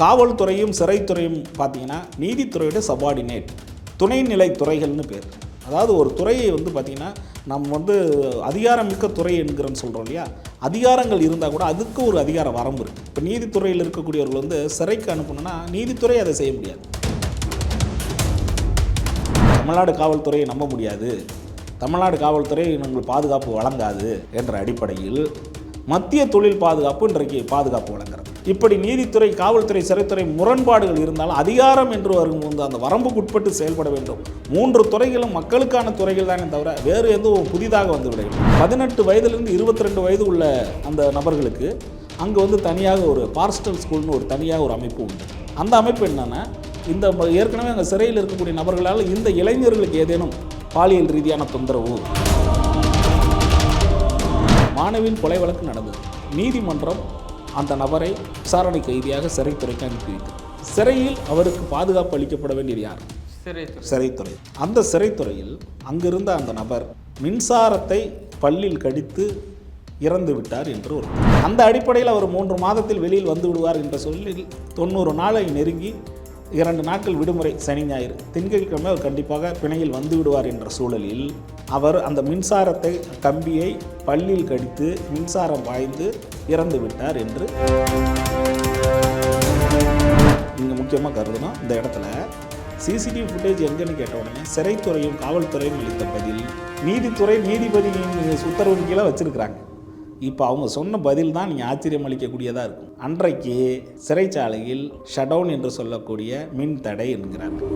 காவல்துறையும் சிறைத்துறையும் பார்த்தீங்கன்னா நீதித்துறையோட சபார்டினேட் துணைநிலை துறைகள்னு பேர். அதாவது ஒரு துறையை வந்து பார்த்திங்கன்னா நம்ம வந்து அதிகாரமிக்க துறை என்கிறோன்னு சொல்கிறோம் இல்லையா? அதிகாரங்கள் இருந்தால் கூட அதுக்கு ஒரு அதிகார வரம்பு இருக்குது இப்போ நீதித்துறையில் இருக்கக்கூடியவர்கள் வந்து சிறைக்கு அனுப்பணும்னா நீதித்துறை அதை செய்ய முடியாது. தமிழ்நாடு காவல்துறையை நம்ப முடியாது. தமிழ்நாடு காவல்துறை உங்களுக்கு பாதுகாப்பு வழங்காது என்ற அடிப்படையில் மத்திய தொழில் பாதுகாப்பு இன்றைக்கு பாதுகாப்பு வழங்குறது. இப்படி நீதித்துறை காவல்துறை சிறைத்துறை முரண்பாடுகள் இருந்தாலும் அதிகாரம் என்று வரும்போது அந்த வரம்புக்குட்பட்டு செயல்பட வேண்டும். மூன்று துறைகளும் மக்களுக்கான துறைகள் தானே தவிர வேறு எதுவும் புதிதாக வந்து விடையும் பதினெட்டு வயதிலிருந்து இருபத்தி ரெண்டு வயது உள்ள அந்த நபர்களுக்கு அங்கே வந்து தனியாக ஒரு பார்ஸ்டல் ஸ்கூல்னு ஒரு தனியாக ஒரு அமைப்பு உண்டு. அந்த அமைப்பு என்னென்னா இந்த ஏற்கனவே அங்கே சிறையில் இருக்கக்கூடிய நபர்களால் இந்த இளைஞர்களுக்கு ஏதேனும் பாலியல் ரீதியான தொந்தரவு மாணவியின் கொலை வழக்கு நடந்தது. நீதிமன்றம் அந்த நபரை விசாரணை கைதியாக சிறைத்துறைக்கு அனுப்பி வைத்தது சிறையில் அவருக்கு பாதுகாப்பு அளிக்கப்பட வேண்டியது யார்? சிறைத்துறை சிறைத்துறை அந்த சிறைத்துறையில் அங்கிருந்த அந்த நபர் மின்சாரத்தை பல்லில் கடித்து இறந்து விட்டார் என்று ஒரு அந்த அடிப்படையில் அவர் மூன்று மாதத்தில் வெளியில் வந்து விடுவார் என்ற சொல்லில் தொண்ணூறு நாளை நெருங்கி இரண்டு நாட்கள் விடுமுறை சனி ஞாயிறு திங்கட்கிழமை அவர் கண்டிப்பாக பிணையில் வந்து விடுவார் என்ற சூழலில் அவர் அந்த மின்சாரத்தை கம்பியை பல்லில் கடித்து மின்சாரம் பாய்ந்து இறந்து விட்டார் என்று நீங்கள் முக்கியமாக கருதுனா இந்த இடத்துல சிசிடிவி ஃபுட்டேஜ் எங்கன்னு கேட்ட உடனே சிறைத்துறையும் காவல்துறையும் அளித்த பதில் நீதித்துறை நீதிபதியின் உத்தரவின் கீழே வச்சிருக்கிறாங்க. இப்போ அவங்க சொன்ன பதில் தான் நீங்கள் ஆச்சரியம் அளிக்கக்கூடியதாக இருக்கும். அன்றைக்கு சிறைச்சாலையில் ஷடவுன் என்று சொல்லக்கூடிய மின் தடை என்கிறார்கள்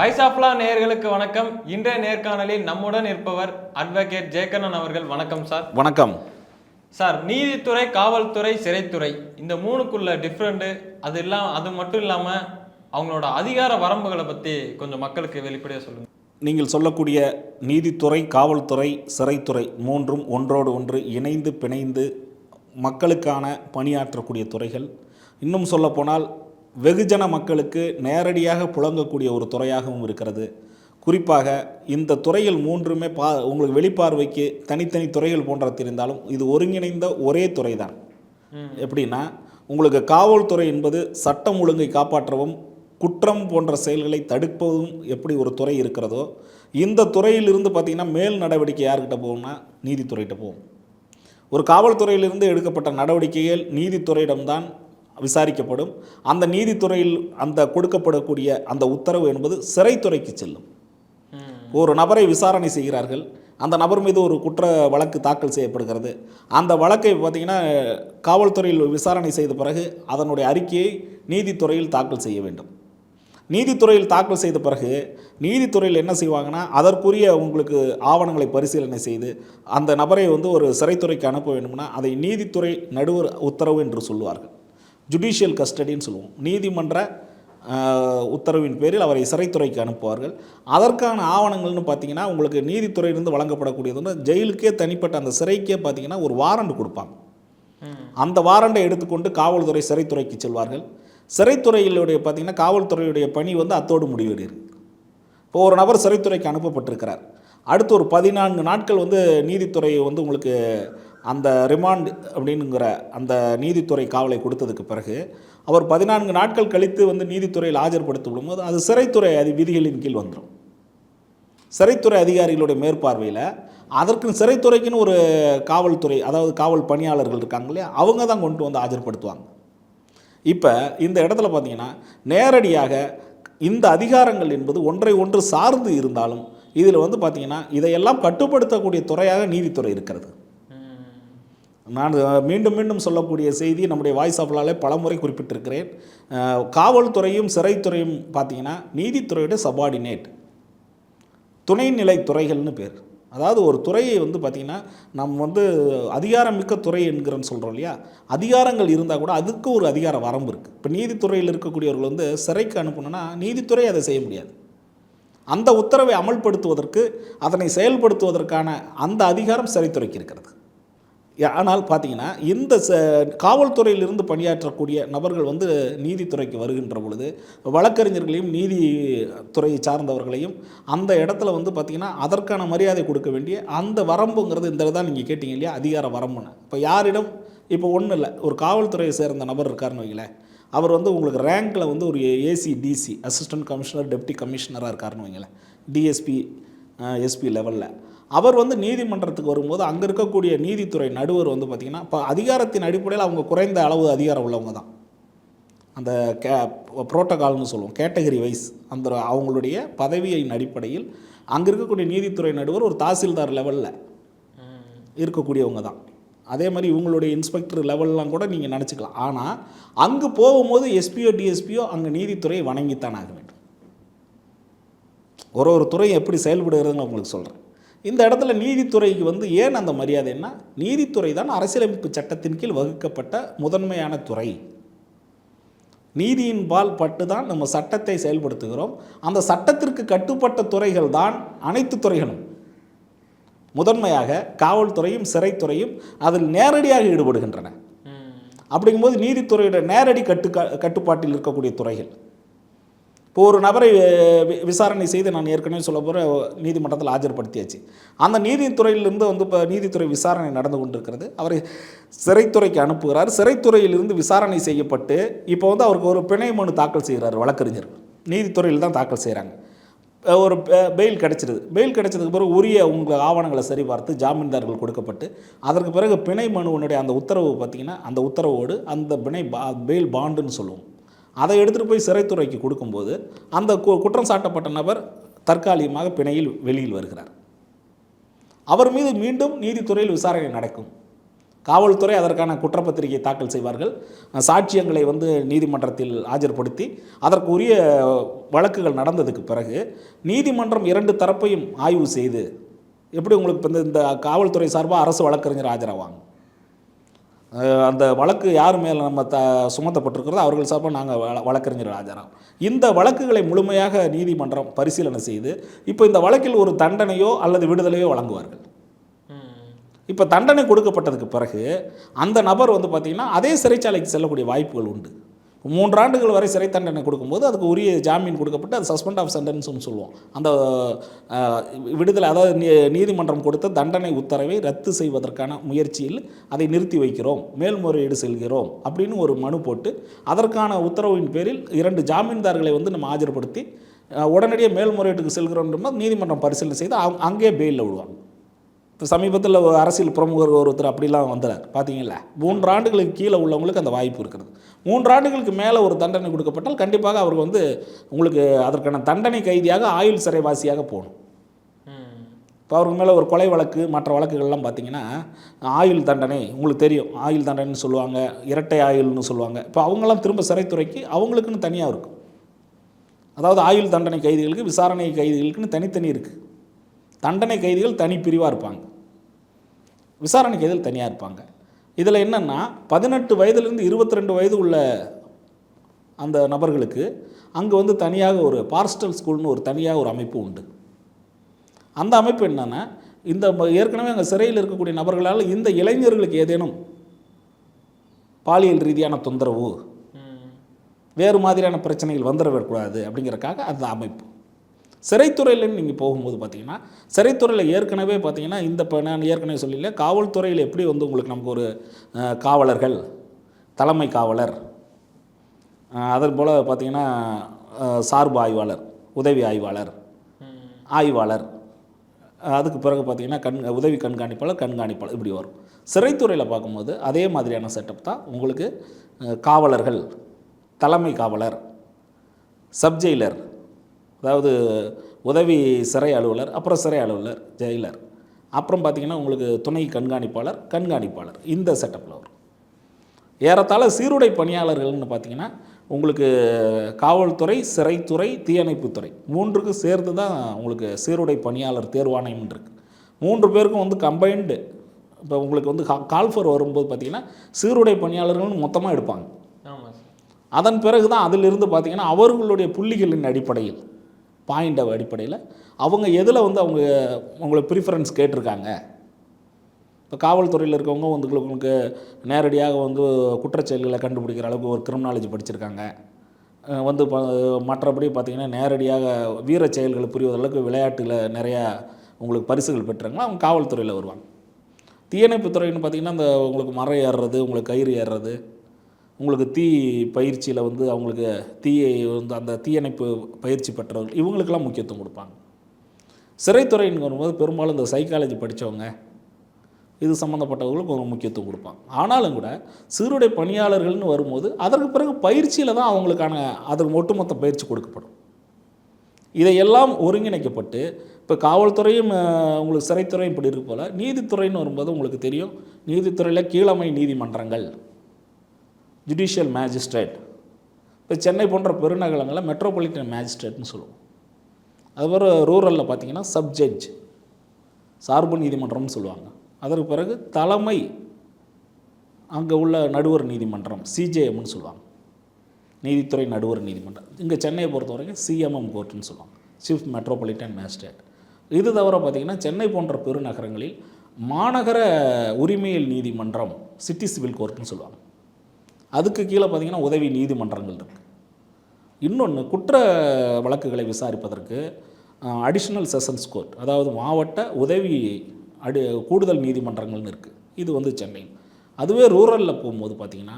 வாய்ஸ் ஆஃப்லா நேயர்களுக்கு வணக்கம். இன்றைய நேர்காணலில் நம்முடன் இருப்பவர் அட்வொகேட் ஜெயக்கண்ணன் அவர்கள். வணக்கம் சார் வணக்கம். சார் நீதித்துறை காவல்துறை சிறைத்துறை இந்த மூணுக்குள்ள டிஃப்ரெண்ட்டு அது இல்லாம அது மட்டும் இல்லாமல் அவங்களோட அதிகார வரம்புகளை பற்றி கொஞ்சம் மக்களுக்கு வெளிப்படையாக சொல்லுங்க. நீங்கள் சொல்லக்கூடிய நீதித்துறை காவல்துறை சிறைத்துறை மூன்றும் ஒன்றோடு ஒன்று இணைந்து பிணைந்து மக்களுக்கான பணியாற்றக்கூடிய துறைகள். இன்னும் சொல்லப்போனால் வெகுஜன மக்களுக்கு நேரடியாக புழங்கக்கூடிய ஒரு துறையாகவும் இருக்கிறது. குறிப்பாக இந்த துறைகள் மூன்றுமே பா உங்களுக்கு வெளிப்பார்வைக்கு தனித்தனி துறைகள் போன்ற தெரிந்தாலும் இது ஒருங்கிணைந்த ஒரே துறை தான் எப்படின்னா உங்களுக்கு காவல்துறை என்பது சட்டம் ஒழுங்கை காப்பாற்றவும் குற்றம் போன்ற செயல்களை தடுப்பதும் எப்படி ஒரு துறை இருக்கிறதோ இந்த துறையிலிருந்து பார்த்திங்கன்னா மேல் நடவடிக்கை யார்கிட்ட போகும்னா நீதித்துறைகிட்ட போகும். ஒரு காவல்துறையிலிருந்து எடுக்கப்பட்ட நடவடிக்கைகள் நீதித்துறையிடம்தான் விசாரிக்கப்படும். அந்த நீதித்துறையில் அந்த கொடுக்கப்படக்கூடிய அந்த உத்தரவு என்பது சிறைத்துறைக்கு செல்லும். ஒரு நபரை விசாரணை செய்கிறார்கள். அந்த நபர் மீது ஒரு குற்ற வழக்கு தாக்கல் செய்யப்படுகிறது. அந்த வழக்கை பார்த்திங்கன்னா காவல்துறையில் விசாரணை செய்த பிறகு அதனுடைய அறிக்கையை நீதித்துறையில் தாக்கல் செய்ய வேண்டும். நீதித்துறையில் தாக்கல் செய்த பிறகு நீதித்துறையில் என்ன செய்வாங்கன்னா அதற்குரிய உங்களுக்கு ஆவணங்களை பரிசீலனை செய்து அந்த நபரை வந்து ஒரு சிறைத்துறைக்கு அனுப்ப வேண்டும்னா அதை நீதித்துறை நடுவர் உத்தரவு என்று சொல்லுவார்கள். ஜுடிஷியல் கஸ்டடின்னு சொல்லுவோம். நீதிமன்ற உத்தரவின் பேரில் அவரை சிறைத்துறைக்கு அனுப்புவார்கள். அதற்கான ஆவணங்கள்னு பார்த்தீங்கன்னா உங்களுக்கு நீதித்துறையிலிருந்து வழங்கப்படக்கூடியதுன்னு ஜெயிலுக்கே தனிப்பட்ட அந்த சிறைக்கே பார்த்தீங்கன்னா ஒரு வாரண்ட் கொடுப்பாங்க. அந்த வாரண்டை எடுத்துக்கொண்டு காவல்துறை சிறைத்துறைக்கு செல்வார்கள். சிறைத்துறையிலுடைய பார்த்தீங்கன்னா காவல்துறையுடைய பணி வந்து அத்தோடு முடிவடைகிறது இப்போ ஒரு நபர் சிறைத்துறைக்கு அனுப்பப்பட்டிருக்கிறார். அடுத்து ஒரு பதினான்கு நாட்கள் வந்து நீதித்துறை வந்து உங்களுக்கு அந்த ரிமாண்ட் அப்படிங்கிற அந்த நீதித்துறை காவலை கொடுத்ததுக்கு பிறகு அவர் பதினான்கு நாட்கள் கழித்து வந்து நீதித்துறையில் ஆஜர்படுத்தப்படும் போது அது சிறைத்துறை அது விதிகளின் கீழ் வந்துடும் சிறைத்துறை அதிகாரிகளுடைய மேற்பார்வையில் அதற்கு சிறைத்துறைக்குன்னு ஒரு காவல்துறை அதாவது காவல் பணியாளர்கள் இருக்காங்க இல்லையா அவங்க தான் கொண்டு வந்து ஆஜர்படுத்துவாங்க. இப்போ இந்த இடத்துல பார்த்தீங்கன்னா நேரடியாக இந்த அதிகாரங்கள் என்பது ஒன்றை ஒன்று சார்ந்து இருந்தாலும் இதில் வந்து பார்த்திங்கன்னா இதையெல்லாம் கட்டுப்படுத்தக்கூடிய துறையாக நீதித்துறை இருக்கிறது. நான் மீண்டும் மீண்டும் சொல்லக்கூடிய செய்தி நம்முடைய வாய்ஸ் ஆஃப்லாலே பலமுறை குறிப்பிட்டிருக்கிறேன். காவல்துறையும் சிறைத்துறையும் பார்த்தீங்கன்னா நீதித்துறையோட சபார்டினேட் துணைநிலை துறைகள்னு பேர். அதாவது ஒரு துறையை வந்து பார்த்திங்கன்னா நம்ம வந்து அதிகாரமிக்க துறை என்கிறோன்னு சொல்கிறோம் இல்லையா? அதிகாரங்கள் இருந்தால் கூட அதுக்கு ஒரு அதிகார வரம்பு இருக்குது இப்போ நீதித்துறையில் இருக்கக்கூடியவர்கள் வந்து சிறைக்கு அனுப்பணுன்னா நீதித்துறை அதை செய்ய முடியாது. அந்த உத்தரவை அமல்படுத்துவதற்கு அதனை செயல்படுத்துவதற்கான அந்த அதிகாரம் சிறைத்துறைக்கு இருக்கிறது. ஆனால் பார்த்தீங்கன்னா இந்த ச காவல்துறையிலிருந்து பணியாற்றக்கூடிய நபர்கள் வந்து நீதித்துறைக்கு வருகின்ற பொழுது வழக்கறிஞர்களையும் நீதித்துறையை சார்ந்தவர்களையும் அந்த இடத்துல வந்து பார்த்திங்கன்னா அதற்கான மரியாதை கொடுக்க வேண்டிய அந்த வரம்புங்கிறது இந்த தான் நீங்கள் கேட்டீங்க இல்லையா? அதிகார வரம்புன்னு. இப்போ யாரிடம் இப்போ ஒன்றும் இல்லை ஒரு காவல்துறையை சேர்ந்த நபர் இருக்காருன்னு வைங்களேன். அவர் வந்து உங்களுக்கு ரேங்க்கில் வந்து ஒரு AC DC assistant commissioner deputy கமிஷனராக இருக்காருன்னு வைங்களேன். டிஎஸ்பி எஸ்பி லெவலில் அவர் வந்து நீதிமன்றத்துக்கு வரும்போது அங்கே இருக்கக்கூடிய நீதித்துறை நடுவர் வந்து பார்த்திங்கன்னா இப்போ அதிகாரத்தின் அடிப்படையில் அவங்க குறைந்த அளவு அதிகாரம் உள்ளவங்க தான். அந்த கே புரோட்டோகால்னு சொல்லுவோம் கேட்டகரி வைஸ் அந்த அவங்களுடைய பதவியின் அடிப்படையில் அங்கே இருக்கக்கூடிய நீதித்துறை நடுவர் ஒரு தாசில்தார் லெவலில் இருக்கக்கூடியவங்க தான். அதே மாதிரி இவங்களுடைய இன்ஸ்பெக்டர் லெவல்லாம் கூட நீங்கள் நினச்சிக்கலாம். ஆனால் அங்கே போகும்போது எஸ்பியோ டிஎஸ்பியோ அங்கே நீதித்துறையை வணங்கித்தான் ஆக வேண்டும். ஒரு ஒரு துறை எப்படி செயல்படுகிறதுன்னு உங்களுக்கு சொல்கிறேன் இந்த இடத்துல நீதித்துறைக்கு வந்து ஏன் அந்த மரியாதைன்னா நீதித்துறை தான் அரசியலமைப்பு சட்டத்தின் கீழ் வகுக்கப்பட்ட முதன்மையான துறை. நீதியின் பால் பட்டு தான் நம்ம சட்டத்தை செயல்படுத்துகிறோம். அந்த சட்டத்திற்கு கட்டுப்பட்ட துறைகள் தான் அனைத்து துறைகளும். முதன்மையாக காவல்துறையும் சிறைத்துறையும் அதில் நேரடியாக ஈடுபடுகின்றன. அப்படிங்கும்போது நீதித்துறையோட நேரடி கட்டு கட்டுப்பாட்டில் இருக்கக்கூடிய துறைகள். இப்போ ஒரு நபரை வி- விசாரணை செய்து நான் ஏற்கனவே சொல்ல போகிற நீதிமன்றத்தில் ஆஜர்படுத்தியாச்சு. அந்த நீதித்துறையிலிருந்து வந்து இப்போ நீதித்துறை விசாரணை நடந்து கொண்டிருக்கிறது. அவரை சிறைத்துறைக்கு அனுப்புகிறார். சிறைத்துறையிலிருந்து விசாரணை செய்யப்பட்டு இப்போ வந்து அவருக்கு ஒரு பிணை மனு தாக்கல் செய்கிறார் வழக்கறிஞர். நீதித்துறையில் தான் தாக்கல் செய்கிறாங்க. ஒரு பெ- பெயில் கிடைச்சிருது. பெயில் கிடைச்சதுக்கு பிறகு உரிய உங்கள் ஆவணங்களை சரிபார்த்து ஜாமீன்தார்கள் கொடுக்கப்பட்டு அதற்கு பிறகு பிணை மனுவனுடைய அந்த உத்தரவு பார்த்தீங்கன்னா அந்த உத்தரவோடு அந்த பிணை பா பெயில் பாண்டுன்னு சொல்லுவோம். அதை எடுத்துகிட்டு போய் சிறைத்துறைக்கு கொடுக்கும்போது அந்த கு- குற்றம் சாட்டப்பட்ட நபர் தற்காலிகமாக பிணையில் வெளியில் வருகிறார். அவர் மீது மீண்டும் நீதித்துறையில் விசாரணை நடக்கும். காவல்துறை அதற்கான குற்றப்பத்திரிகை தாக்கல் செய்வார்கள். சாட்சியங்களை வந்து நீதிமன்றத்தில் ஆஜர்படுத்தி அதற்கு உரிய வழக்குகள் நடந்ததுக்கு பிறகு நீதிமன்றம் இரண்டு தரப்பையும் ஆய்வு செய்து எப்படி உங்களுக்கு இப்போ இந்த- இந்த காவல்துறை சார்பாக அரசு வழக்கறிஞர் ஆஜராவாங்க? அந்த வழக்கு யார் மேலே நம்ம த சுமத்தப்பட்டிருக்கிறதோ அவர்கள் சார்பாக நாங்கள் வழக்கறிஞர் ராஜாராம் இந்த வழக்குகளை முழுமையாக நீதிமன்றம் பரிசீலனை செய்து இப்போ இந்த வழக்கில் ஒரு தண்டனையோ அல்லது விடுதலையோ வழங்குவார்கள். இப்போ தண்டனை கொடுக்கப்பட்டதுக்கு பிறகு அந்த நபர் வந்து பார்த்திங்கன்னா அதே சிறைச்சாலைக்கு செல்லக்கூடிய வாய்ப்புகள் உண்டு. மூன்றாண்டுகள் வரை சிறை தண்டனை கொடுக்கும்போது அதுக்கு உரிய ஜாமீன் கொடுக்கப்பட்டு அது சஸ்பெண்ட் ஆஃப் சென்டென்ஸ்னு சொல்லுவோம். அந்த விடுதலை அதாவது நீ- நீதிமன்றம் கொடுத்த தண்டனை உத்தரவை ரத்து செய்வதற்கான முயற்சியில் அதை நிறுத்தி வைக்கிறோம் மேல்முறையீடு செல்கிறோம் அப்படின்னு ஒரு மனு போட்டு அதற்கான உத்தரவின் பேரில் இரண்டு ஜாமீன்தார்களை வந்து நம்ம ஆஜர்படுத்தி உடனடியே உடனடியாக மேல்முறையீட்டுக்கு செல்கிறோம் நீதிமன்றம் பரிசீலனை செய்து அவங்க- அங்கேயே பெயிலில் விடுவாங்க. இப்போ சமீபத்தில் ஒரு அரசியல் பிரமுகர் ஒருத்தர் அப்படிலாம் வந்தார். பார்த்தீங்களா மூன்று ஆண்டுகளுக்கு கீழே உள்ளவங்களுக்கு அந்த வாய்ப்பு இருக்கிறது. மூன்று ஆண்டுகளுக்கு மேலே ஒரு தண்டனை கொடுக்கப்பட்டால் கண்டிப்பாக அவருக்கு வந்து உங்களுக்கு அதற்கான தண்டனை கைதியாக ஆயுள் சிறைவாசியாக போகணும். இப்போ அவருக்கு மேலே ஒரு கொலை வழக்கு மற்ற வழக்குகள்லாம் பார்த்தீங்கன்னா ஆயுள் தண்டனை உங்களுக்கு தெரியும் ஆயுள் தண்டனைன்னு சொல்லுவாங்க இரட்டை ஆயுள்னு சொல்லுவாங்க. இப்போ அவங்களாம் திரும்ப சிறைத்துறைக்கு அவங்களுக்குன்னு தனியாக இருக்கும். அதாவது ஆயுள் தண்டனை கைதிகளுக்கு விசாரணை கைதிகளுக்குன்னு தனித்தனி இருக்குது தண்டனை கைதிகள் தனி பிரிவாக இருப்பாங்க. விசாரணை கைதிகள் தனியாக இருப்பாங்க. இதில் என்னென்னா பதினெட்டு வயதிலிருந்து இருபத்தி ரெண்டு வயது உள்ள அந்த நபர்களுக்கு அங்கே வந்து தனியாக ஒரு பார்ஸ்டல் ஸ்கூல்னு ஒரு தனியாக ஒரு அமைப்பு உண்டு. அந்த அமைப்பு என்னென்னா இந்த ஏற்கனவே அங்கே சிறையில் இருக்கக்கூடிய நபர்களால் இந்த இளைஞர்களுக்கு ஏதேனும் பாலியல் ரீதியான தொந்தரவு வேறு மாதிரியான பிரச்சனைகள் வந்துடக்கூடாது அப்படிங்கிறக்காக அந்த அமைப்பு. சிறைத்துறையில் நீங்கள் போகும்போது பார்த்தீங்கன்னா சிறைத்துறையில் ஏற்கனவே பார்த்தீங்கன்னா இந்த இப்போ நான் ஏற்கனவே சொல்லல காவல்துறையில் எப்படி வந்து உங்களுக்கு நமக்கு ஒரு காவலர்கள் தலைமை காவலர் அதன் போல் பார்த்தீங்கன்னா சார்பு ஆய்வாளர் உதவி ஆய்வாளர் ஆய்வாளர் அதுக்கு பிறகு பார்த்தீங்கன்னா கண் உதவி கண்காணிப்பாளர் கண்காணிப்பாளர் இப்படி வரும். சிறைத்துறையில் பார்க்கும்போது அதே மாதிரியான செட்டப் தான் உங்களுக்கு காவலர்கள் தலைமை காவலர் சப்ஜெயிலர் அதாவது உதவி சிறை அலுவலர் அப்புறம் சிறை அலுவலர் ஜெயிலர். அப்புறம் பார்த்தீங்கன்னா உங்களுக்கு துணை கண்காணிப்பாளர் கண்காணிப்பாளர். இந்த செட்டப்பில் வரும். ஏறத்தாழ சீருடை பணியாளர்கள்னு பார்த்தீங்கன்னா உங்களுக்கு காவல்துறை சிறைத்துறை தீயணைப்புத்துறை மூன்றுக்கு சேர்த்து தான் உங்களுக்கு சீருடை பணியாளர் தேர்வாணையம் இருக்குது மூன்று பேருக்கும் வந்து கம்பைன்டு இப்போ உங்களுக்கு வந்து கால்ஃபர் வரும்போது பார்த்தீங்கன்னா சீருடை பணியாளர்கள்னு மொத்தமாக எடுப்பாங்க. அதன் பிறகு தான் அதிலிருந்து பார்த்தீங்கன்னா அவர்களுடைய புள்ளிகளின் அடிப்படையில் பாயிண்ட் அடிப்படையில் அவங்க எதில் வந்து அவங்க உங்களை ப்ரிஃபரன்ஸ் கேட்டிருக்காங்க? இப்போ காவல்துறையில் இருக்கவங்க வந்து உங்களுக்கு நேரடியாக வந்து குற்றச்செயல்களை கண்டுபிடிக்கிற அளவுக்கு ஒரு கிரிமினாலஜி படிச்சிருக்காங்க. வந்து ப மற்றபடி பார்த்திங்கன்னா நேரடியாக வீர செயல்களை புரிவதளவுக்கு விளையாட்டில் நிறையா உங்களுக்கு பரிசுகள் பெற்றாங்களோ அவங்க காவல்துறையில் வருவாங்க. தீயணைப்பு துறைன்னு பார்த்திங்கன்னா அந்த உங்களுக்கு மரம் ஏறுறது உங்களுக்கு கயிறு ஏறுறது உங்களுக்கு தீ பயிற்சியில் வந்து அவங்களுக்கு தீயை வந்து அந்த தீயணைப்பு பயிற்சி பெற்றவர்கள் இவங்களுக்கெல்லாம் முக்கியத்துவம் கொடுப்பாங்க. சிறைத்துறைன்னு வரும்போது பெரும்பாலும் இந்த சைக்காலஜி படித்தவங்க இது சம்மந்தப்பட்டவர்களுக்கு ஒரு முக்கியத்துவம் கொடுப்பாங்க. ஆனாலும் கூட சீருடை பணியாளர்கள்னு வரும்போது அதற்கு பிறகு பயிற்சியில் தான் அவங்களுக்கான அதற்கு ஒட்டுமொத்த பயிற்சி கொடுக்கப்படும். இதையெல்லாம் ஒருங்கிணைக்கப்பட்டு இப்போ காவல்துறையும் உங்களுக்கு சிறைத்துறையும் இப்படி இருக்கு போல் நீதித்துறைன்னு வரும்போது உங்களுக்கு தெரியும் நீதித்துறையில் கீழமை நீதிமன்றங்கள். ஜுடிஷியல் மேஜிஸ்ட்ரேட் இப்போ சென்னை போன்ற பெருநகரங்களில் மெட்ரோபாலிட்டன் மேஜிஸ்ட்ரேட்னு சொல்லுவோம். அதுபோல் ரூரலில் பார்த்தீங்கன்னா சப்ஜட்ஜ் சார்பு நீதிமன்றம்னு சொல்லுவாங்க. அதற்கு பிறகு தலைமை அங்கே உள்ள நடுவர் நீதிமன்றம் சிஜேஎம்னு சொல்லுவாங்க. நீதித்துறை நடுவர் நீதிமன்றம். இங்கே சென்னையை பொறுத்த வரைக்கும் சிஎம்எம் கோர்ட்டுன்னு சொல்லுவாங்க. சீஃப் மெட்ரோபாலிட்டன் மேஜிஸ்ட்ரேட் இது தவிர பார்த்திங்கன்னா சென்னை போன்ற பெருநகரங்களில் மாநகர உரிமையியல் நீதிமன்றம் சிட்டி சிவில் கோர்ட்டுன்னு சொல்லுவாங்க. அதுக்கு கீழே பார்த்திங்கன்னா உதவி நீதிமன்றங்கள் இருக்குது இன்னொன்று குற்ற வழக்குகளை விசாரிப்பதற்கு அடிஷ்னல் செஷன்ஸ் கோர்ட் அதாவது மாவட்ட உதவி அடி கூடுதல் நீதிமன்றங்கள்னு இருக்குது இது வந்து சென்னை. அதுவே ரூரலில் போகும்போது பார்த்திங்கன்னா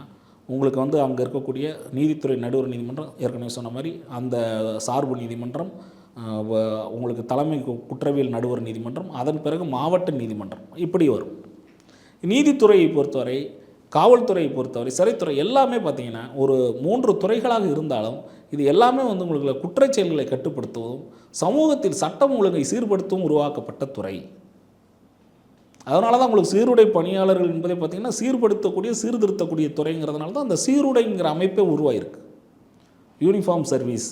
உங்களுக்கு வந்து அங்கே இருக்கக்கூடிய நீதித்துறை நடுவர் நீதிமன்றம் ஏற்கனவே சொன்ன மாதிரி அந்த சார்பு நீதிமன்றம் உங்களுக்கு தலைமை கு- குற்றவியல் நடுவர் நீதிமன்றம் அதன் பிறகு மாவட்ட நீதிமன்றம் இப்படி வரும். நீதித்துறையை பொறுத்தவரை காவல்துறையை பொறுத்தவரை சிறைத்துறை எல்லாமே பார்த்திங்கன்னா ஒரு மூன்று துறைகளாக இருந்தாலும் இது எல்லாமே வந்து உங்களுக்கு குற்றச் செயல்களை கட்டுப்படுத்துவதும் சமூகத்தில் சட்டம் ஒழுங்கை சீர்படுத்தவும் உருவாக்கப்பட்ட துறை. அதனால தான் உங்களுக்கு சீருடை பணியாளர்கள் என்பதை பார்த்திங்கன்னா சீர்படுத்தக்கூடிய சீர்திருத்தக்கூடிய துறைங்கிறதுனால தான் அந்த சீருடைங்கிற அமைப்பே உருவாயிருக்கு. Uniform service.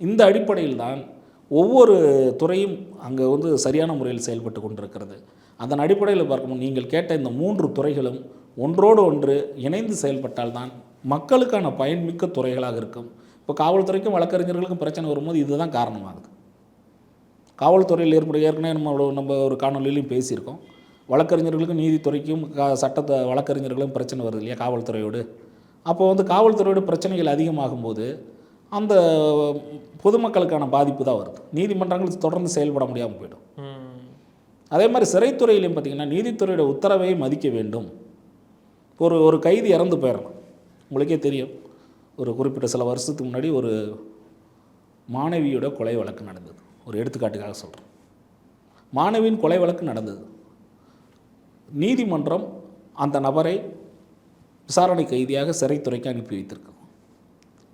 இந்த அடிப்படையில் தான் ஒவ்வொரு துறையும் அங்கே வந்து சரியான முறையில் செயல்பட்டு கொண்டிருக்கிறது. அதன் அடிப்படையில் பார்க்கும்போது நீங்கள் கேட்ட இந்த மூன்று துறைகளும் ஒன்றோடு ஒன்று இணைந்து செயல்பட்டால்தான் மக்களுக்கான பயன்மிக்க துறைகளாக இருக்கும். இப்போ காவல்துறைக்கும் வழக்கறிஞர்களுக்கும் பிரச்சனை வரும்போது இதுதான் காரணமாகுது காவல்துறையில் ஏற்பட ஏற்கனவே நம்ம நம்ம ஒரு காணொலியிலையும் பேசியிருக்கோம். வழக்கறிஞர்களுக்கும் நீதித்துறைக்கும் சட்டத்தை வழக்கறிஞர்களும் பிரச்சனை வருது இல்லையா காவல்துறையோடு? அப்போ வந்து காவல்துறையோட பிரச்சனைகள் அதிகமாகும்போது அந்த பொதுமக்களுக்கான பாதிப்பு தான் வருது. நீதிமன்றங்கள் தொடர்ந்து செயல்பட முடியாமல் போயிடும். அதே மாதிரி சிறைத்துறையிலையும் பார்த்திங்கன்னா நீதித்துறையோட உத்தரவை மதிக்க வேண்டும். ஒரு ஒரு கைதி இறந்து போயிடணும். உங்களுக்கே தெரியும். ஒரு குறிப்பிட்ட சில வருஷத்துக்கு முன்னாடி ஒரு மாணவியோட கொலை வழக்கு நடந்தது. ஒரு எடுத்துக்காட்டுக்காக சொல்கிறேன் மாணவியின் கொலை வழக்கு நடந்தது. நீதிமன்றம் அந்த நபரை விசாரணை கைதியாக சிறைத்துறைக்கு அனுப்பி வைத்திருக்கு.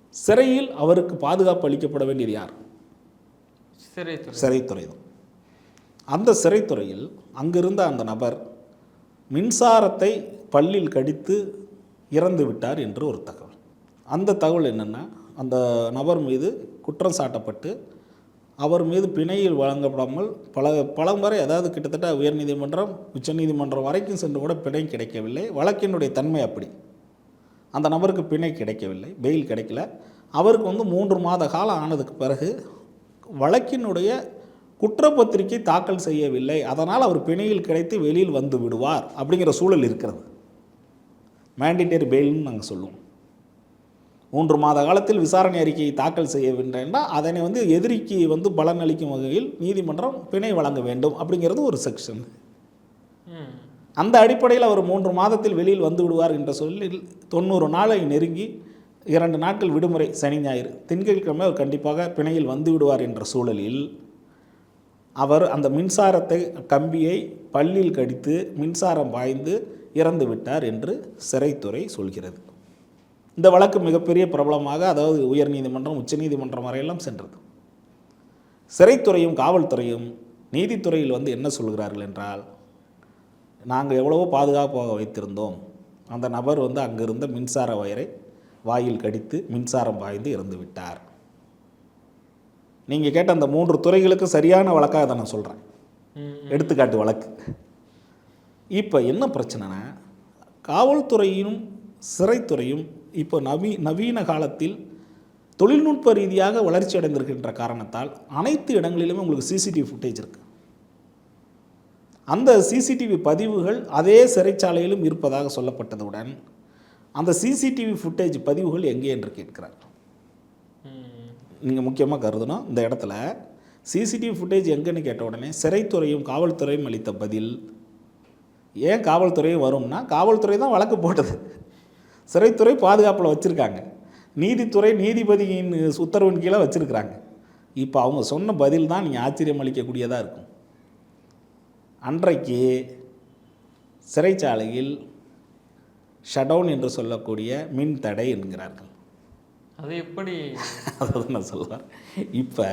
சிறையில் அவருக்கு பாதுகாப்பு அளிக்கப்பட வேண்டியது யார்? சிறைத்துறை. சிறைத்துறை தான். அந்த சிறைத்துறையில் அங்கிருந்த அந்த நபர் மின்சாரத்தை பல்லில் கடித்து இறந்து விட்டார் என்று ஒரு தகவல். அந்த தகவல் என்னென்னா அந்த நபர் மீது குற்றம் சாட்டப்பட்டு அவர் மீது பிணையில் வழங்கப்படாமல் பல பல முறை அதாவது கிட்டத்தட்ட உயர்நீதிமன்றம் உச்சநீதிமன்றம் வரைக்கும் சென்று கூட பிணை கிடைக்கவில்லை. வழக்கினுடைய தன்மை அப்படி. அந்த நபருக்கு பிணை கிடைக்கவில்லை பெயில் கிடைக்கல. அவருக்கு வந்து மூன்று மாத காலம் ஆனதுக்கு பிறகு வழக்கினுடைய குற்றப்பத்திரிகை தாக்கல் செய்யவில்லை. அதனால் அவர் பிணையில் கிடைத்து வெளியில் வந்து விடுவார் அப்படிங்கிற சூழல் இருக்கிறது. மேண்டிட்டரி பெயில்னு நாங்கள் சொல்லுவோம். மூன்று மாத காலத்தில் விசாரணை அறிக்கையை தாக்கல் செய்யவில்லைன்னா அதனை வந்து எதிரிக்கு வந்து பலன் அளிக்கும் வகையில் நீதிமன்றம் பிணை வழங்க வேண்டும் அப்படிங்கிறது ஒரு செக்ஷன். அந்த அடிப்படையில் அவர் மூன்று மாதத்தில் வெளியில் வந்து விடுவார் என்ற சொல்லில் தொண்ணூறு நாளை நெருங்கி இரண்டு நாட்கள் விடுமுறை சனி ஞாயிறு. திங்கட்கிழமை அவர் கண்டிப்பாக பிணையில் வந்து விடுவார் என்ற சூழலில் அவர் அந்த மின்சாரத்தை கம்பியை பல்லில் கடித்து மின்சாரம் பாய்ந்து இறந்து விட்டார் என்று சிறைத்துறை சொல்கிறது. இந்த வழக்கு மிகப்பெரிய பிரபலமாக அதாவது உயர்நீதிமன்றம் உச்சநீதிமன்றம் வரையெல்லாம் சென்றது. சிறைத்துறையும் காவல்துறையும் நீதித்துறையில் வந்து என்ன சொல்கிறார்கள் என்றால் நாங்கள் எவ்வளவோ பாதுகாப்பாக வைத்திருந்தோம். அந்த நபர் வந்து அங்கிருந்த மின்சார வயரை வாயில் கடித்து மின்சாரம் பாய்ந்து இறந்து விட்டார். நீங்கள் கேட்ட அந்த மூன்று துறைகளுக்கு சரியான வழக்காக அதை நான் சொல்கிறேன். எடுத்துக்காட்டு வழக்கு இப்போ என்ன பிரச்சனைனா காவல்துறையும் சிறைத்துறையும் இப்போ நவீ நவீன காலத்தில் தொழில்நுட்ப ரீதியாக வளர்ச்சி அடைந்திருக்கின்ற காரணத்தால் அனைத்து இடங்களிலுமே உங்களுக்கு சிசிடிவி ஃபுட்டேஜ் இருக்குது அந்த சிசிடிவி பதிவுகள் அதே சிறைச்சாலையிலும் இருப்பதாக சொல்லப்பட்டதுடன் அந்த சிசிடிவி ஃபுட்டேஜ் பதிவுகள் எங்கே என்று கேட்கிறார். நீங்கள் முக்கியமாக கருதணும் இந்த இடத்துல சிசிடிவி ஃபுட்டேஜ் எங்கேன்னு கேட்ட உடனே சிறைத்துறையும் காவல்துறையும் அளித்த பதில். ஏன் காவல்துறையும் வரும்னா காவல்துறை தான் வழக்கு போட்டது. சிறைத்துறை பாதுகாப்பில் வச்சுருக்காங்க. நீதித்துறை நீதிபதியின் உத்தரவின் கீழே வச்சுருக்கிறாங்க. இப்போ அவங்க சொன்ன பதில் தான் நீங்கள் ஆச்சரியம் அளிக்கக்கூடியதாக இருக்கும். அன்றைக்கு சிறைச்சாலையில் ஷடவுன் என்று சொல்லக்கூடிய மின் தடை என்கிறார்கள். அது எப்படி? அதான் நான் சொல்லுவேன் இப்போ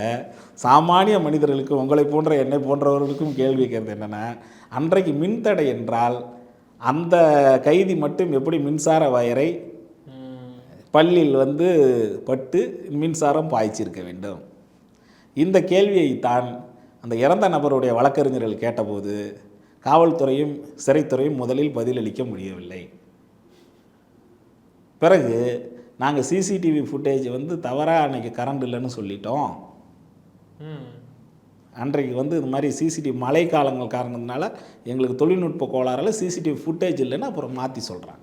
சாமானிய மனிதர்களுக்கும் உங்களை போன்ற என்னை போன்றவர்களுக்கும் கேள்வி கேட்கறது என்னென்னா அன்றைக்கு மின்தடை என்றால் அந்த கைதி மட்டும் எப்படி மின்சார வயரை பள்ளியில் வந்து பட்டு மின்சாரம் பாய்ச்சிருக்க வேண்டும்? இந்த கேள்வியை தான் அந்த இறந்த நபருடைய வழக்கறிஞர்கள் கேட்டபோது காவல்துறையும் சிறைத்துறையும் முதலில் பதிலளிக்க முடியவில்லை. பிறகு நாங்கள் சிசிடிவி ஃபுட்டேஜ் வந்து தவறாக அன்றைக்கி கரண்ட் இல்லைன்னு சொல்லிட்டோம். அன்றைக்கு வந்து இது மாதிரி சிசிடிவி மழை காலங்கள் காரணத்தினால எங்களுக்கு தொழில்நுட்ப கோளாறால் சிசிடிவி ஃபுட்டேஜ் இல்லைன்னு அப்புறம் மாற்றி சொல்கிறாங்க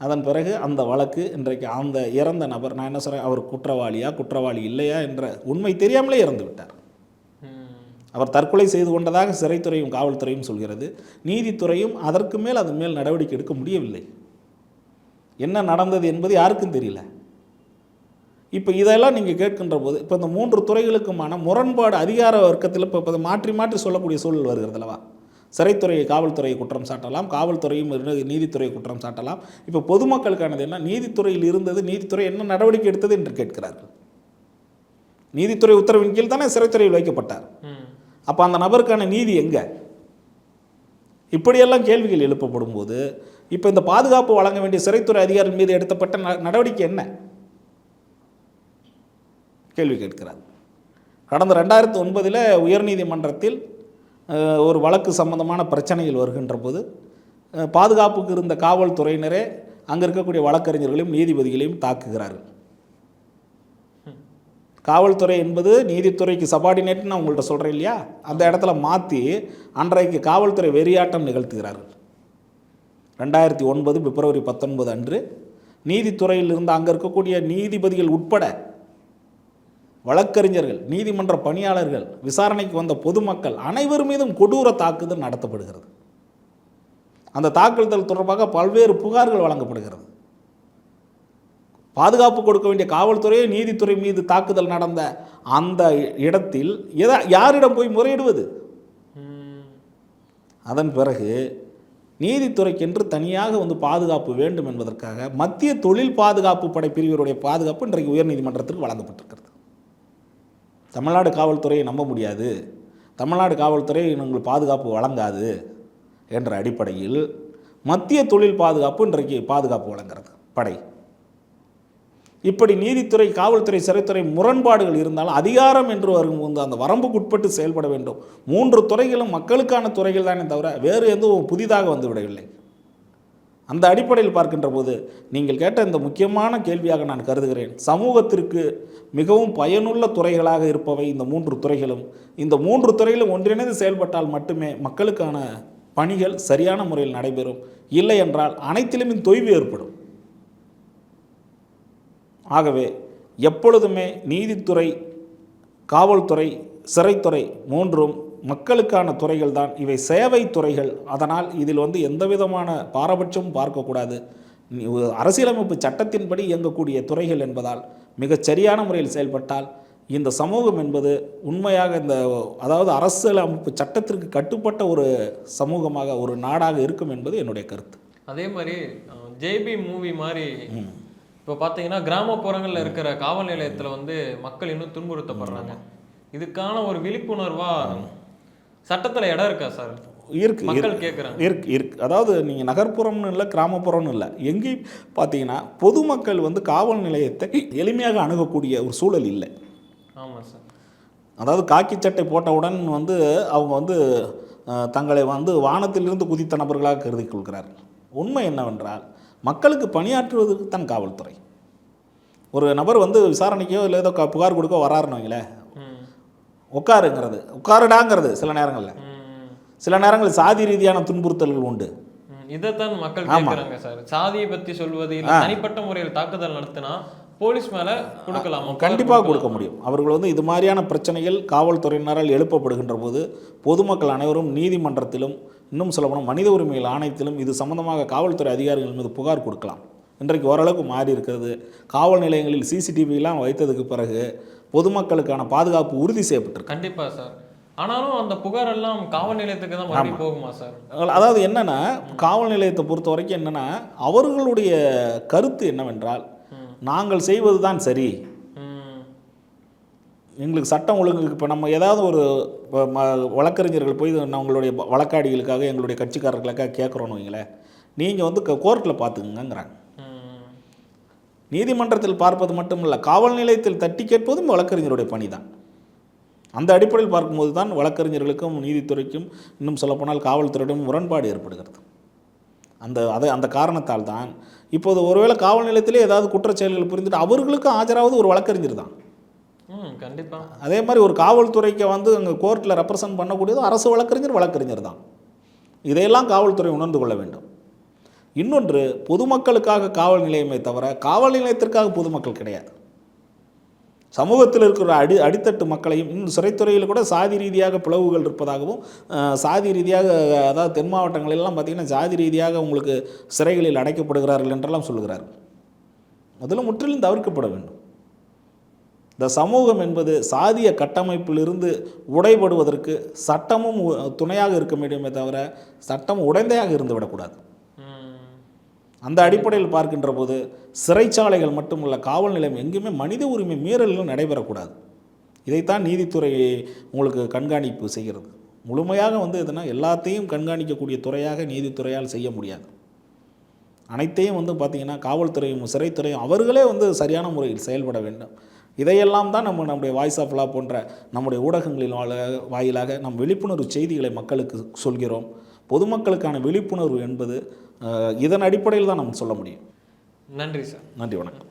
அதன் பிறகு அந்த வழக்கு இன்றைக்கு அந்த இறந்த நபர் நான் என்ன சொல்கிறேன் அவர் குற்றவாளியா குற்றவாளி இல்லையா என்ற உண்மை தெரியாமலே இறந்து விட்டார். அவர் தற்கொலை செய்து கொண்டதாக சிறைத்துறையும் காவல்துறையும் சொல்கிறது. நீதித்துறையும் அதற்கு மேல் அதன் மேல் நடவடிக்கை எடுக்க முடியவில்லை. என்ன நடந்தது என்பது யாருக்கும் தெரியல. இப்போ இதெல்லாம் நீங்கள் கேட்கின்ற போது இப்போ இந்த மூன்று துறைகளுக்குமான முரண்பாடு அதிகார வர்க்கத்தில் இப்போ இப்போ மாற்றி மாற்றி சொல்லக்கூடிய சூழல் வருகிறது அல்லவா? சிறைத்துறையை காவல்துறையை குற்றம் சாட்டலாம் காவல்துறையும் நீதித்துறையை குற்றம் சாட்டலாம். இப்போ பொதுமக்களுக்கானது என்ன? நீதித்துறையில் இருந்தது நீதித்துறை என்ன நடவடிக்கை எடுத்தது என்று கேட்கிறார்கள். நீதித்துறை உத்தரவின் கீழ் தானே சிறைத்துறையில் வைக்கப்பட்டார். அப்போ அந்த நபருக்கான நீதி எங்கே? இப்படியெல்லாம் கேள்விகள் எழுப்பப்படும் போது இப்போ இந்த பாதுகாப்பு வழங்க வேண்டிய சிறைத்துறை அதிகாரி மீது எடுத்தப்பட்ட ந- நடவடிக்கை என்ன? கேள்வி கேட்கிறார். கடந்த ரெண்டாயிரத்து ஒன்பதில் உயர்நீதிமன்றத்தில் ஒரு வழக்கு சம்பந்தமான பிரச்சனைகள் வருகின்ற போது பாதுகாப்புக்கு இருந்த காவல்துறையினரே அங்கே இருக்கக்கூடிய வழக்கறிஞர்களையும் நீதிபதிகளையும் தாக்குகிறார்கள். காவல்துறை என்பது நீதித்துறைக்கு சபார்டினேட்னு நான் உங்கள்கிட்ட சொல்கிறேன் இல்லையா? அந்த இடத்துல மாற்றி அன்றைக்கு காவல்துறை வெறியாட்டம் நிகழ்த்துகிறார்கள். ரெண்டாயிரத்தி ஒன்பது பிப்ரவரி பத்தொன்பது அன்று நீதித்துறையில் இருந்து அங்கே இருக்கக்கூடிய நீதிபதிகள் உட்பட வழக்கறிஞர்கள் நீதிமன்ற பணியாளர்கள் விசாரணைக்கு வந்த பொதுமக்கள் அனைவர் மீதும் கொடூர தாக்குதல் நடத்தப்படுகிறது. அந்த தாக்குதல் தொடர்பாக பல்வேறு புகார்கள் வழங்கப்படுகிறது. பாதுகாப்பு கொடுக்க வேண்டிய காவல்துறை நீதித்துறை மீது தாக்குதல் நடந்த அந்த இடத்தில் எதா யாரிடம் போய் முறையிடுவது? அதன் பிறகு நீதித்துறைக்கென்று தனியாக வந்து பாதுகாப்பு வேண்டும் என்பதற்காக மத்திய தொழில் பாதுகாப்பு படை பிரிவருடைய பாதுகாப்பு இன்றைக்கு உயர்நீதிமன்றத்திற்கு வழங்கப்பட்டிருக்கிறது. தமிழ்நாடு காவல்துறையை நம்ப முடியாது. தமிழ்நாடு காவல்துறை உங்களுக்கு பாதுகாப்பு வழங்காது என்ற அடிப்படையில் மத்திய தொழில் பாதுகாப்பு இன்றைக்கு பாதுகாப்பு வழங்குறது படை. இப்படி நீதித்துறை காவல்துறை சிறைத்துறை முரண்பாடுகள் இருந்தாலும் அதிகாரம் என்று வரும்போது அந்த வரம்புக்குட்பட்டு செயல்பட வேண்டும். மூன்று துறைகளும் மக்களுக்கான துறைகள் தானே தவிர வேறு எதுவும் புதிதாக வந்து விடவில்லை. அந்த அடிப்படையில் பார்க்கின்ற போது நீங்கள் கேட்ட இந்த முக்கியமான கேள்வியாக நான் கருதுகிறேன். சமூகத்திற்கு மிகவும் பயனுள்ள துறைகளாக இருப்பவை இந்த மூன்று துறைகளும். இந்த மூன்று துறையிலும் ஒன்றிணைந்து செயல்பட்டால் மட்டுமே மக்களுக்கான பணிகள் சரியான முறையில் நடைபெறும். இல்லை என்றால் அனைத்திலுமே தொய்வு ஏற்படும். ஆகவே எப்பொழுதுமே நீதித்துறை காவல்துறை சிறைத்துறை மூன்றும் மக்களுக்கான துறைகள் தான். இவை சேவை துறைகள். அதனால் இதில் வந்து எந்த விதமான பாரபட்சமும் பார்க்கக்கூடாது. அரசியலமைப்பு சட்டத்தின்படி இயங்கக்கூடிய துறைகள் என்பதால் மிகச் சரியான முறையில் செயல்பட்டால் இந்த சமூகம் என்பது உண்மையாக இந்த அதாவது அரசியலமைப்பு சட்டத்திற்கு கட்டுப்பட்ட ஒரு சமூகமாக ஒரு நாடாக இருக்கும் என்பது என்னுடைய கருத்து. அதே மாதிரி ஜேபி மூவி மாதிரி இப்போ பார்த்தீங்கன்னா கிராமப்புறங்களில் இருக்கிற காவல் நிலையத்தில் வந்து மக்கள் இன்னும் துன்புறுத்தப்படுறாங்க. இதுக்கான ஒரு விழிப்புணர்வா சட்டத்தில் இடம் இருக்கா சார்? இருக்கு மக்கள். கேட்குறாங்க இருக்கு இருக்கு. அதாவது நீங்கள் நகர்ப்புறம்னு இல்லை கிராமப்புறம்னு இல்லை. எங்கேயும் பார்த்தீங்கன்னா பொதுமக்கள் வந்து காவல் நிலையத்தை எளிமையாக அணுகக்கூடிய ஒரு சூழல் இல்லை. ஆமாம் சார். அதாவது காக்கி சட்டை போட்டவுடன் வந்து அவங்க வந்து தங்களை வந்து வானத்திலிருந்து குதித்த நபர்களாக கருதி கொள்கிறார்கள். உண்மை என்னவென்றால் மக்களுக்கு பணியாற்றுவதற்கு தான் காவல்துறை. ஒரு நபர் வந்து விசாரணைக்கோ இல்லை ஏதோ புகார் கொடுக்க வராருன்னு வைங்களேன் உட்காருங்கிறது. உட்காருடாங்கிறது சில நேரங்களில். சில நேரங்களில் சாதி ரீதியான துன்புறுத்தல்கள் உண்டு. இதைத்தான் மக்கள். கேட்குறாங்க சார். சாதியை பத்தி சொல்வது தனிப்பட்ட முறையில் தாக்குதல் நடத்தினா போலீஸ் மேல கொடுக்கலாமா. கண்டிப்பாக கொடுக்க முடியும். அவர்கள் வந்து இது மாதிரியான பிரச்சனைகள் காவல்துறையினரால் எழுப்பப்படுகின்ற போது பொதுமக்கள் அனைவரும் நீதிமன்றத்திலும் இன்னும் சொல்லப்போனால் மனித உரிமைகள் ஆணையத்திலும் இது சம்பந்தமாக காவல்துறை அதிகாரிகள் மீது புகார் கொடுக்கலாம். இன்றைக்கு ஓரளவுக்கு மாறி இருக்கிறது. காவல் நிலையங்களில் சிசிடிவிலாம் வைத்ததுக்கு பிறகு பொதுமக்களுக்கான பாதுகாப்பு உறுதி செய்யப்பட்டிருக்கு. கண்டிப்பா சார். ஆனாலும் அந்த புகார் எல்லாம் காவல் நிலையத்துக்கு தான் போகுமா சார்? அதாவது என்னன்னா காவல் நிலையத்தை பொறுத்த வரைக்கும் என்னன்னா அவர்களுடைய கருத்து என்னவென்றால் நாங்கள் செய்வது தான் சரி. எங்களுக்கு சட்டம் ஒழுங்கு இப்போ நம்ம ஏதாவது ஒரு வழக்கறிஞர்கள் போய் உங்களுடைய வழக்காடிகளுக்காக எங்களுடைய கட்சிக்காரர்களுக்காக கேட்குறோன்னு வைங்களேன். நீங்கள் வந்து கோர்ட்டில் பார்த்துக்குங்கங்கிறாங்க. ம், நீதிமன்றத்தில் பார்ப்பது மட்டுமல்ல காவல் நிலையத்தில் தட்டி கேட்பதும் வழக்கறிஞருடைய பணி தான் அந்த அடிப்படையில் பார்க்கும்போது தான் வழக்கறிஞர்களுக்கும் நீதித்துறைக்கும் இன்னும் சொல்லப்போனால் காவல்துறையிடம் முரண்பாடு ஏற்படுகிறது. அந்த அதை அந்த காரணத்தால் தான் இப்போது ஒருவேளை காவல் நிலையத்திலே ஏதாவது குற்றச்செயல்கள் புரிந்துட்டு அவர்களுக்கும் ஆஜராவது ஒரு வழக்கறிஞர் தான். ம் அதே மாதிரி ஒரு காவல்துறைக்கு வந்து அங்கே கோர்ட்டில் ரெப்ரசன்ட் பண்ணக்கூடியது அரசு வழக்கறிஞர் வழக்கறிஞர் தான். இதையெல்லாம் காவல்துறை உணர்ந்து கொள்ள வேண்டும். இன்னொன்று பொதுமக்களுக்காக காவல் நிலையமே தவிர காவல் நிலையத்திற்காக பொதுமக்கள் கிடையாது. சமூகத்தில் இருக்கிற அடி அடித்தட்டு மக்களையும் இன்னும் சிறைத்துறையில் கூட சாதி ரீதியாக பிளவுகள் இருப்பதாகவும் சாதி ரீதியாக அதாவது தென் மாவட்டங்களெல்லாம் பார்த்திங்கன்னா சாதி ரீதியாக உங்களுக்கு சிறைகளில் அடைக்கப்படுகிறார்கள் என்றெல்லாம் சொல்கிறார்கள் அதில் முற்றிலும் தவிர்க்கப்பட வேண்டும். இந்த சமூகம் என்பது சாதிய கட்டமைப்பிலிருந்து உடைபடுவதற்கு சட்டமும் துணையாக இருக்க வேண்டுமே தவிர சட்டம் உடைந்தையாக இருந்து விடக்கூடாது. அந்த அடிப்படையில் பார்க்கின்ற போது சிறைச்சாலைகள் மட்டுமல்ல காவல் நிலையம் எங்கேயுமே மனித உரிமை மீறல்கள் நடைபெறக்கூடாது. இதைத்தான் நீதித்துறை உங்களுக்கு கண்காணிப்பு செய்கிறது. முழுமையாக வந்து எதுனா எல்லாத்தையும் கண்காணிக்கக்கூடிய துறையாக நீதித்துறையால் செய்ய முடியாது. அனைத்தையும் வந்து பார்த்திங்கன்னா காவல்துறையும் சிறைத்துறையும் அவர்களே வந்து சரியான முறையில் செயல்பட வேண்டும். இதையெல்லாம் தான் நம்ம நம்முடைய வாய்ஸ் ஆஃப் லா போன்ற நம்முடைய ஊடகங்களின் வாயிலாக வாயிலாக நம் விழிப்புணர்வு செய்திகளை மக்களுக்கு சொல்கிறோம். பொதுமக்களுக்கான விழிப்புணர்வு என்பது இதன் அடிப்படையில் தான் நம்ம சொல்ல முடியும். நன்றி சார். நன்றி வணக்கம்.